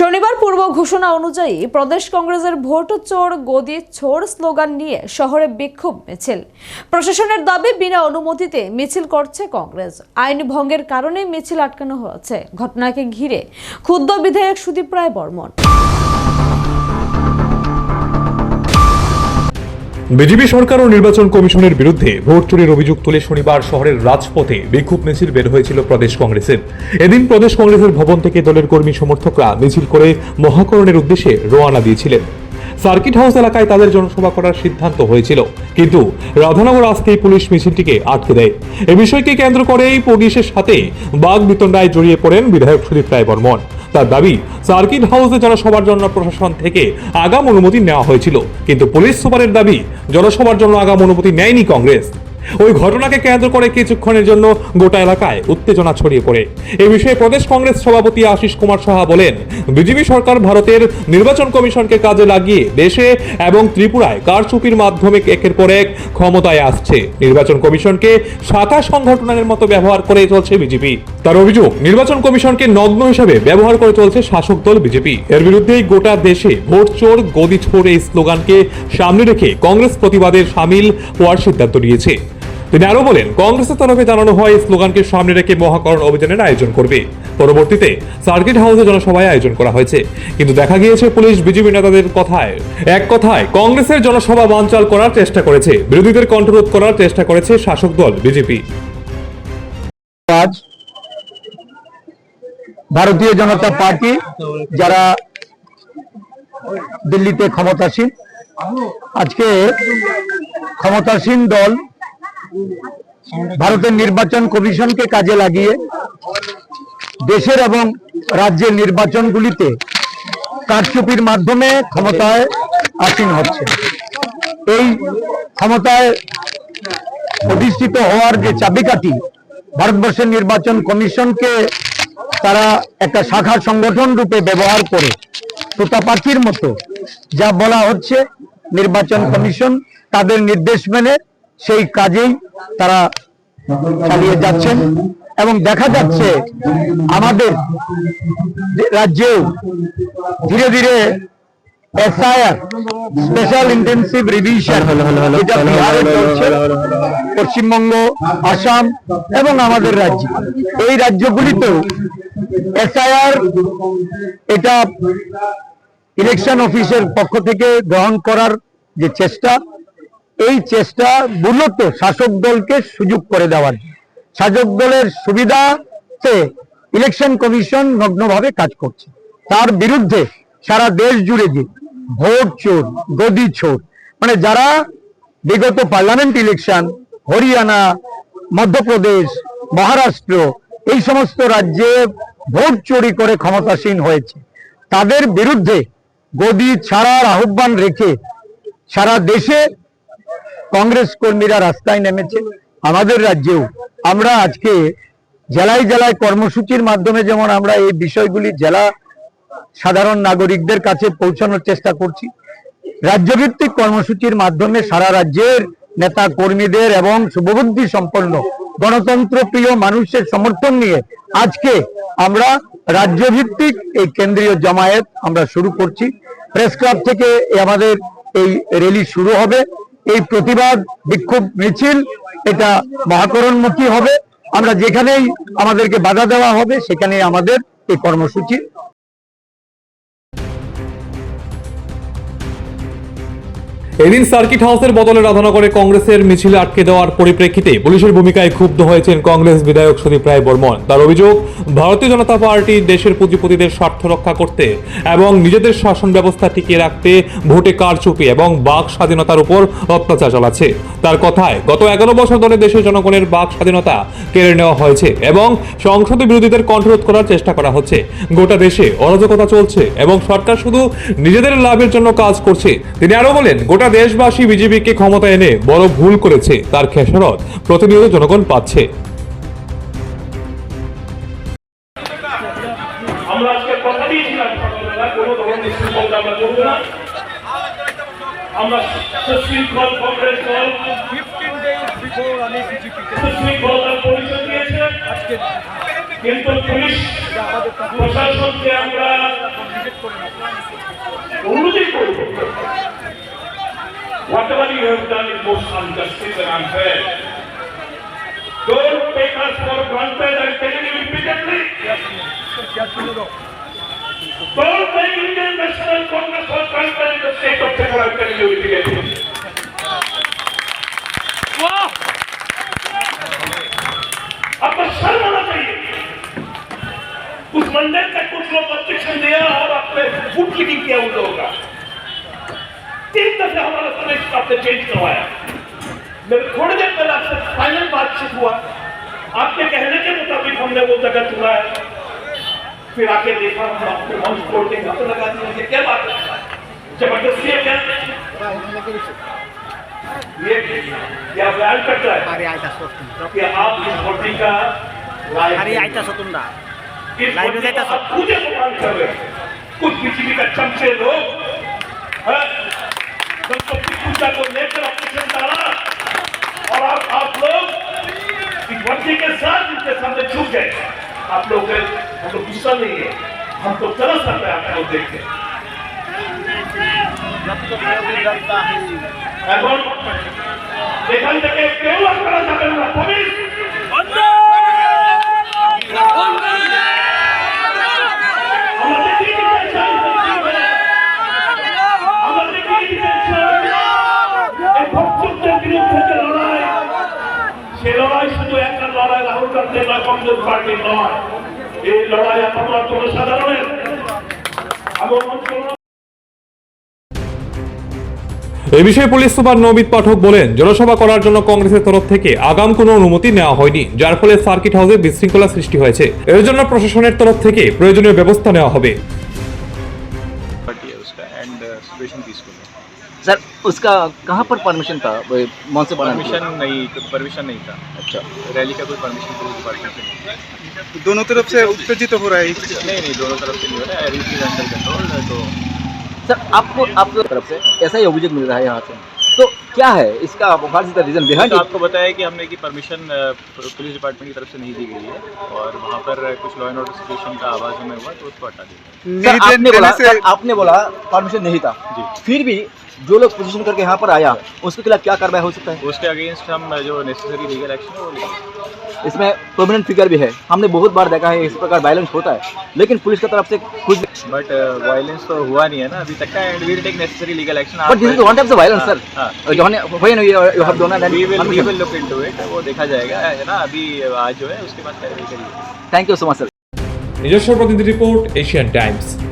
শনিবার পূর্ব ঘোষণা অনুযায়ী প্রদেশ কংগ্রেসের ভোট চোর, গদি ছোর স্লোগান নিয়ে শহরে বিক্ষোভ মিছিল। প্রশাসনের দাবি, বিনা অনুমতিতে মিছিল করছে কংগ্রেস। আইন ভঙ্গের কারণে মিছিল আটকানো হয়েছে। ঘটনাকে ঘিরে ক্ষুদ্র বিধায়ক সুদীপ রায় বর্মন বিজেপি সরকার ও নির্বাচন কমিশনের বিরুদ্ধে ভোট চুরির অভিযোগ তুলে শনিবার শহরের রাজপথে বিক্ষোভ মিছিল বের হয়েছিল প্রদেশ কংগ্রেসের। এদিন প্রদেশ কংগ্রেসের ভবন থেকে দলের কর্মী সমর্থকরা মিছিল করে মহাকরণের উদ্দেশ্যে রোয়ানা দিয়েছিলেন। সার্কিট হাউস এলাকায় তাদের জনসভা করার সিদ্ধান্ত হয়েছিল। কিন্তু রাধানগর আজকেই পুলিশ মিছিলটিকে আটকে দেয়। এ বিষয়কে কেন্দ্র করেই পুলিশের সাথে বাঘ বিতণ্ডায় জড়িয়ে পড়েন বিধায়ক সুদীপ রায় বর্মন। তার দাবি, সার্কিট হাউসে জনসভার জন্য প্রশাসন থেকে আগাম অনুমতি নেওয়া হয়েছিল। কিন্তু পুলিশ সুপারের দাবি, জনসভার জন্য আগাম অনুমতি নেয়নি কংগ্রেস। ওই ঘটনাকে কেন্দ্র করে কিছুক্ষণের জন্য গোটা এলাকায় উত্তেজনা ছড়িয়ে পড়ে। এই বিষয়ে প্রদেশ কংগ্রেস সভাপতি আশিস কুমার সাহা বলেন, বিজেপি সরকার ভারতের নির্বাচন কমিশনকে কাজে লাগিয়ে দেশে এবং ত্রিপুরায় কারচুপির মাধ্যমে একের পর এক ক্ষমতায় আসছে। নির্বাচন কমিশনকে শাখা সংগঠনের মতো ব্যবহার করে চলছে বিজেপি। তার অভিযোগ, নির্বাচন কমিশনকে নগ্ন হিসেবে ব্যবহার করে চলছে শাসক দল বিজেপি। এর বিরুদ্ধেই গোটা দেশে ভোট চোর, গদি ছোড় এই স্লোগানকে সামনে রেখে কংগ্রেস প্রতিবাদের সামিল হওয়ার সিদ্ধান্ত নিয়েছে। তিনি আরও বলেন, কংগ্রেসের তরফে জানানো হয়, স্লোগানকে সামনে রেখে মহাকরণ অভিযানের আয়োজন করবে। পরবর্তীতে সার্কিট হাউসে জনসভায় আয়োজন করা হয়েছে। কিন্তু দেখা গিয়েছে, পুলিশ, বিজেপি নেতাদের কথায়, এক কথায় কংগ্রেসের জনসভা বানচাল করার চেষ্টা করেছে। বিরোধীদের কণ্ঠরোধ করার চেষ্টা করেছে শাসক দল, বিজেপি। আজ ভারতীয় জনতা পার্টি, যারা দিল্লিতে ক্ষমতাসীন, আজকে ক্ষমতাসীন দল ভারতের নির্বাচন কমিশনকে কাজে লাগিয়ে দেশের এবং রাজ্যের নির্বাচনগুলিতে কারচুপির মাধ্যমে ক্ষমতায় আসীন হচ্ছে। এই ক্ষমতায় অধিষ্ঠিত হওয়ার যে চাবিকাঠি ভারতবর্ষের নির্বাচন কমিশনকে তারা একটা শাখা সংগঠন রূপে ব্যবহার করে তোতা পাখির মতো যা বলা হচ্ছে নির্বাচন কমিশন তাদের নির্দেশ মেনে সেই কাজেই তারা চালিয়ে যাচ্ছেন এবং দেখা যাচ্ছে আমাদের রাজ্যেও ধীরে ধীরে এসআইআর স্পেশাল ইন্টেন্সিভ রিভিশন এটা বিহারে চলছে পশ্চিমবঙ্গ আসাম এবং আমাদের রাজ্য। এই রাজ্যগুলিতেও এসআইআর এটা ইলেকশন অফিসের পক্ষ থেকে গ্রহণ করার যে চেষ্টা এই চেষ্টা মূলত শাসক দলকে সুযোগ করে দেওয়ার। শাসক দলের সুবিধাতে ইলেকশন কমিশন নগ্নভাবে কাজ করছে। তার বিরুদ্ধে সারা দেশ জুড়ে যে ভোট চোর, গদি চোর মানে যারা বিগত পার্লামেন্ট ইলেকশন হরিয়ানা, মধ্যপ্রদেশ, মহারাষ্ট্র, এই সমস্ত রাজ্যে ভোট চুরি করে ক্ষমতাসীন হয়েছে। তাদের বিরুদ্ধে গদি ছাড়ার আহ্বান রেখে সারা দেশে কংগ্রেস কর্মীরা রাস্তায় নেমেছে আমাদের রাজ্যেও। আমরা আজকে জেলায় জেলায় কর্মসূচির মাধ্যমে যেমন আমরা এই বিষয়গুলি জেলা সাধারণ নাগরিকদের কাছে পৌঁছানোর চেষ্টা করছি, রাজ্যভিত্তিক কর্মসূচির মাধ্যমে সারা রাজ্যের নেতা কর্মীদের এবং শুভবুদ্ধি সম্পন্ন গণতন্ত্র প্রিয় মানুষের সমর্থন নিয়ে আজকে আমরা রাজ্যভিত্তিক এই কেন্দ্রীয় জামায়াত আমরা শুরু করছি। প্রেস ক্লাব থেকে আমাদের এই র্যালি শুরু হবে। এই প্রতিবাদ, বিক্ষোভ মিছিল, এটা মহাকরণমুখী হবে। আমরা যেখানেই আমাদেরকে বাধা দেওয়া হবে, সেখানেই আমাদের এই কর্মসূচি এদিন সার্কিট হাউসের বদলে রাধানগরে কংগ্রেসের মিছিলে আটকে দেওয়ার পরিপ্রেক্ষিতে পুলিশের ভূমিকায় ক্ষুব্ধ হয়েছেন কংগ্রেস বিধায়ক সুদীপ রায় বর্মন। তার অভিযোগ, ভারতীয় জনতা পার্টি দেশের পুঁজিপতিদের স্বার্থ রক্ষা করতে এবং নিজেদের শাসন ব্যবস্থা টিকিয়ে রাখতে ভোটে কারচুপি এবং বাক স্বাধীনতার উপর অত্যাচার চালাচ্ছে। তার কথায়, গত এগারো বছর ধরে দেশের জনগণের বাক স্বাধীনতা কেড়ে নেওয়া হয়েছে এবং সংসদে বিরোধীদের কণ্ঠরোধ করার চেষ্টা করা হচ্ছে। গোটা দেশে অরাজকতা চলছে এবং সরকার শুধু নিজেদের লাভের জন্য কাজ করছে। তিনি আরও বলেন, গোটা দেশবাসী বিজেপিকে ক্ষমতা এনে বড় ভুল করেছে, তার খেসারত প্রতিনিয়ত জনগণ পাচ্ছে। সুফল আমরা করব প্রশাসনকে most unjustice and unfair. Don't take us for granted, I'm telling you repeatedly. Don't take Indian National Congress for granted in the state of Kerala, I'm telling you repeatedly. आपको शर्म आना चाहिए उस मंडल का कुछ लोग ऑब्जेक्शन दिया और आपने फुट लीकिंग किया उन लोगों का तीन हमारा प्रदेश आपने चेंज करवाया। मेरे थोड़ी देर पहले आपसे फाइनल बातचीत हुआ। आपके कहने के मुताबिक हमने वो जगह चुना है। फिर आके देखा हम आपके मंच तोड़ के लगा दिए। ये क्या बात है? ज़बरदस्ती है क्या? ये क्या बयान करता है? Sotunda. कि आप इस वोटिंग का पूजे कुछ बीजेपी का चमचे लोग हैं? संपत्ति पूजा को लेकर ऑपरेशन डाला और आप आप लोग इस वर्दी के साथ इनके सामने झुक गए आप लोग के हम लोग गुस्सा नहीं है हम तो तरस आता है आप लोग देख के এখন এখান থেকে কেউ আপনারা যাবেন না পুলিশ কংগ্রেস পার্টি নয়। এই লড়াই আপনারা জনসাধারণের অঞ্চল এ বিষয়ে পুলিশ সুপার নবীদ পাঠক বলেন জনসভা করার জন্য কংগ্রেসের তরফ থেকে আগাম কোনো অনুমতি নেওয়া হয়নি যার ফলে সার্কিট হাউসে বিশৃঙ্খলা সৃষ্টি হয়েছে। এর জন্য প্রশাসনের তরফ থেকে প্রয়োজনীয় ব্যবস্থা নেওয়া হবে। सर उसका कहाँ पर परमिशन था? मौन से परमिशन नहीं परमिशन नहीं था। अच्छा। रैली का कोई परमिशन नहीं दोनों तरफ़ से उत्तेजित हो रहा है? नहीं नहीं दोनों तरफ़ से नहीं हो रहा है तो सर आपको आपको तरफ़ से ऐसा ही अभियोग मिल रहा है यहाँ से? तो क्या है इसका व्हाट रीजन बिहाइंड तो आपको बताया कि हमने की परमिशन पुलिस डिपार्टमेंट की तरफ़ से नहीं दी गई है और वहाँ पर कुछ लॉ एंड ऑर्डर सिचुएशन का आवाज़ हमें हुआ तो उसको हटा दिया आपने बोला सर आपने बोला परमिशन नहीं था। जी। फिर भी जो लोग पोजिशन करके यहाँ पर आया उसके खिलाफ क्या कार्रवाई हो सकता है? उसके अगेंस्ट हम जो नेसेसरी लीगल एक्शन है वो लेंगे इसमें परमानेंट फिगर भी है हमने बहुत बार देखा है इस प्रकार वायलेंस होता है लेकिन पुलिस की तरफ से कुछ बट वायलेंस तो हुआ नहीं है ना अभी तक का and will take necessary legal action but this is one type of violence sir हाँ जो हमने you have done we will we will look into it वो देखा जाएगा है ना अभी आज जो है उसके बाद कार्रवाई करिए thank you so much sir নিজস্ব প্রতিনিধি রিপোর্ট এশিয়ান টাইমস